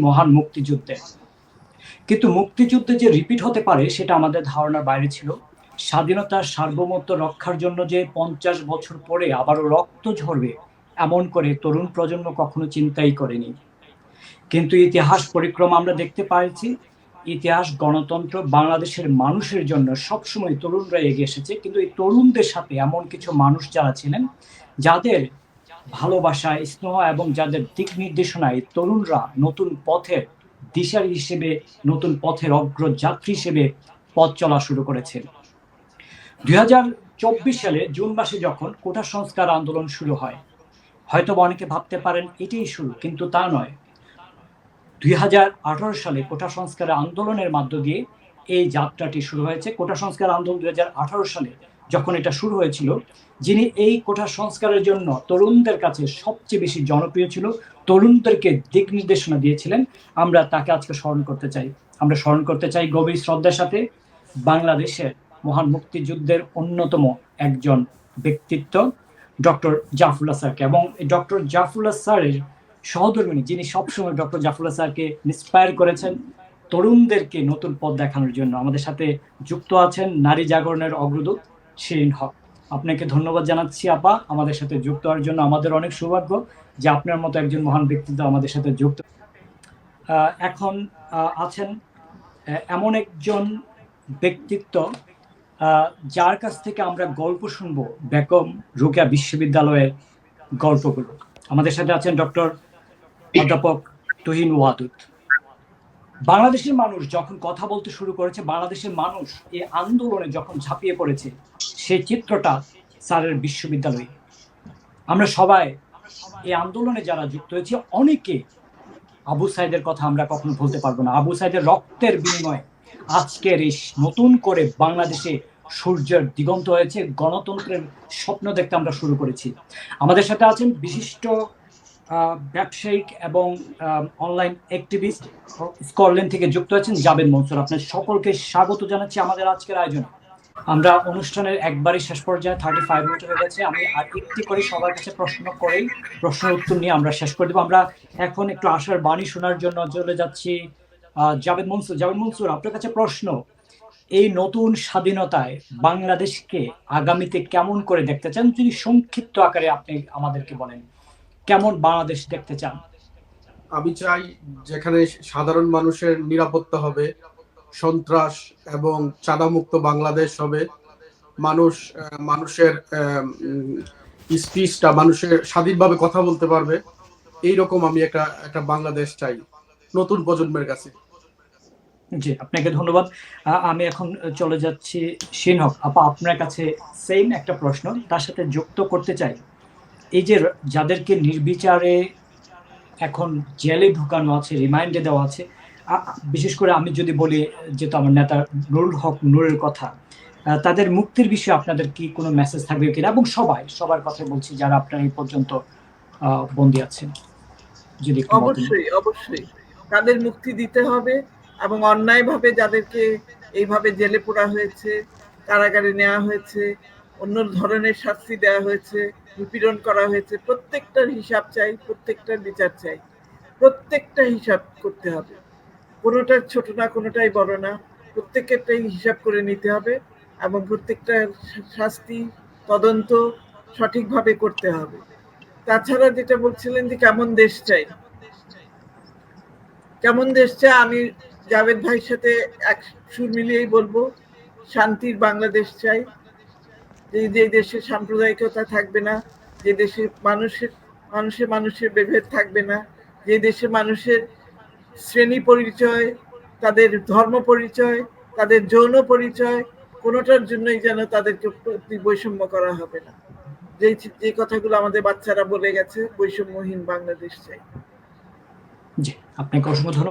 মহান মুক্তিযুদ্ধে। কিন্তু মুক্তিযুদ্ধে যে রিপিট হতে পারে, সেটা আমাদের ধারণার বাইরে ছিল। স্বাধীনতার সার্বভৌমত্ব রক্ষার জন্য যে পঞ্চাশ বছর পরে আবারও রক্ত ঝরবে, এমন করে তরুণ প্রজন্ম কখনো চিন্তাই করেনি। কিন্তু ইতিহাস পরিক্রমা আমরা দেখতে পাইছি, ইতিহাস, গণতন্ত্র বাংলাদেশের মানুষের জন্য সবসময় তরুণরা এগিয়ে এসেছে। কিন্তু এই তরুণদের সাথে এমন কিছু মানুষ যারা ছিলেন, যাদের ভালোবাসা, স্নেহ এবং যাদের দিক নির্দেশনায় তরুণরা নতুন পথের দিশারি হিসেবে, নতুন পথের অগ্রযাত্রী হিসেবে পথ চলা শুরু করেছে দুই সালে জুন মাসে যখন কোটা সংস্কার আন্দোলন শুরু হয় হয়তো অনেকে ভাবতে পারেন এটাই শুরু, কিন্তু তা নয়। দুই সালে কোটা সংস্কার আন্দোলনের মধ্য দিয়ে এই যাত্রাটি শুরু হয়েছে। কোটা সংস্কার আন্দোলন দুই হাজার আঠারো সালে যখন এটা শুরু হয়েছিল, যিনি এই কোঠা সংস্কারের জন্য তরুণদের কাছে সবচেয়ে বেশি জনপ্রিয় ছিল, তরুণদেরকে দিক নির্দেশনা দিয়েছিলেন, আমরা তাকে আজকে স্মরণ করতে চাই। আমরা স্মরণ করতে চাই গভীর শ্রদ্ধার সাথে বাংলাদেশের মহান মুক্তিযুদ্ধের অন্যতম একজন ব্যক্তিত্ব, ডক্টর জাফরুল্লাহ স্যারকে এবং ডক্টর জাফরুল্লাহ স্যারের সহধর্মিনী, যিনি সবসময় ডক্টর জাফরুল্লাহ স্যারকে ইন্সপায়ার করেছেন, তরুণদেরকে নতুন পথ দেখানোর জন্য। আমাদের সাথে যুক্ত আছেন নারী জাগরণের অগ্রদূত শিরিন হক। আপনাকে ধন্যবাদ জানাচ্ছি আপা, আমাদের সাথে যুক্ত হওয়ার জন্য আমাদের অনেক সৌভাগ্য যে আপনার মতো একজন মহান ব্যক্তিত্ব আমাদের সাথে যুক্ত। এখন আছেন এমন একজন ব্যক্তিত্ব যার কাছ থেকে আমরা গল্প শুনব বেকম রুকিয়া বিশ্ববিদ্যালয়ের গল্পগুলো। আমাদের সাথে আছেন ডক্টর অধ্যাপক তুহিন ওয়াদুদ। বাংলাদেশের মানুষ যখন কথা বলতে শুরু করেছে, বাংলাদেশের মানুষ এই আন্দোলনে যখন ঝাঁপিয়ে পড়েছে, সেই চিত্রটা স্যারের বিশ্ববিদ্যালয়ে। আমরা সবাই এই আন্দোলনে যারা যুক্ত হয়েছে, অনেকে আবু সাইদের কথা আমরা কখনো ভুলতে পারব না। আবু সাইদের রক্তের বিনিময়ে আজকের এই নতুন করে বাংলাদেশে সূর্যের দিগন্ত হয়েছে, গণতন্ত্রের স্বপ্ন দেখতে আমরা শুরু করেছি। আমাদের সাথে আছেন বিশিষ্ট ব্যবসায়িক এবং অনলাইন অ্যাক্টিভিস্ট স্কটল্যান্ড থেকে যুক্ত আছেন জাবেদ মনসুর। আপনার সকলকে স্বাগত জানাচ্ছি আমাদের আজকের আয়োজনে। আমরা অনুষ্ঠানের একবারই শেষ পর্যায়ে থার্টি ফাইভ মিনিট হয়ে গেছে। আমি আর একটি করে সবার কাছে প্রশ্ন করেই, প্রশ্নের উত্তর নিয়ে আমরা শেষ করে দেবো। আমরা এখন একটু আশার বাণী শোনার জন্য চলে যাচ্ছি জাবেদ মনসুর। জাবেদ মনসুর, আপনার কাছে প্রশ্ন, এই নতুন স্বাধীনতায় বাংলাদেশকে আগামীতে কেমন করে দেখতে চান? যদি সংক্ষিপ্ত আকারে আপনি আমাদেরকে বলেন। কেমন বাংলাদেশ দেখতে চান? আমি চাই যেখানে সাধারণ মানুষের নিরাপত্তা হবে সন্ত্রাস এবং চাঁদামুক্ত বাংলাদেশ হবে। মানুষ মানুষের স্পিচটা মানুষের স্বাধীনভাবে কথা বলতে পারবে। এই রকম আমি একটা একটা বাংলাদেশ চাই নতুন প্রজন্মের কাছে। জি আপনাকে ধন্যবাদ। আমি এখন চলে যাচ্ছি। সিনহক আপা আপনার কাছে সেম একটা প্রশ্ন তার সাথে যুক্ত করতে চাই। এই যে যাদেরকে নির্বিচারে এখন জেলে ঢুকানো আছে, রিমাইন্ডে দেওয়া আছে বিশেষ করে আমি যদি বলি, যেহেতু আমার নেতা নুরুল হক নূরের কথা তাদের মুক্তির বিষয়ে আপনাদের কি কোনো মেসেজ থাকবে কিনা? এবং সবাই, সবার কথা বলছি যারা আপনার এই পর্যন্ত বন্দী আছেন। যদি অবশ্যই অবশ্যই। তাদের মুক্তি দিতে হবে এবং অন্যায়ভাবে যাদেরকে এইভাবে জেলে পোড়া হয়েছে, কারাগারে নেওয়া হয়েছে, অন্য ধরনের শাস্তি দেওয়া হয়েছে নিপীড়ন করা হয়েছে। প্রত্যেকটার হিসাব চাই প্রত্যেকটার বিচার চাই। প্রত্যেকটা হিসাব করতে হবে। কোনোটার ছোট না, কোনোটাই বড় না। প্রত্যেকেরটাই হিসাব করে নিতে হবে এবং প্রত্যেকটা শাস্তি তদন্ত সঠিকভাবে করতে হবে। তাছাড়া যেটা বলছিলেন যে কেমন দেশ চাই? কেমন দেশ চাই? আমি জাভেদ ভাইয়ের সাথে এক সুর মিলিয়েই বলব, শান্তির বাংলাদেশ চাই। যে দেশে সাম্প্রদায়িকতা থাকবে না, যে দেশে মানুষের মানুষের মানুষের বিভেদ থাকবে না, যে দেশে মানুষের শ্রেণি পরিচয়, তাদের ধর্ম পরিচয়, তাদের যৌন পরিচয়, কোনোটার জন্যই যেন তাদেরকে বৈষম্য করা হবে না। যে যে কথাগুলো আমাদের বাচ্চারা বলে গেছে, বৈষম্যহীন বাংলাদেশ চাই। জি, আপনাকে অসংখ্য ধন্যবাদ।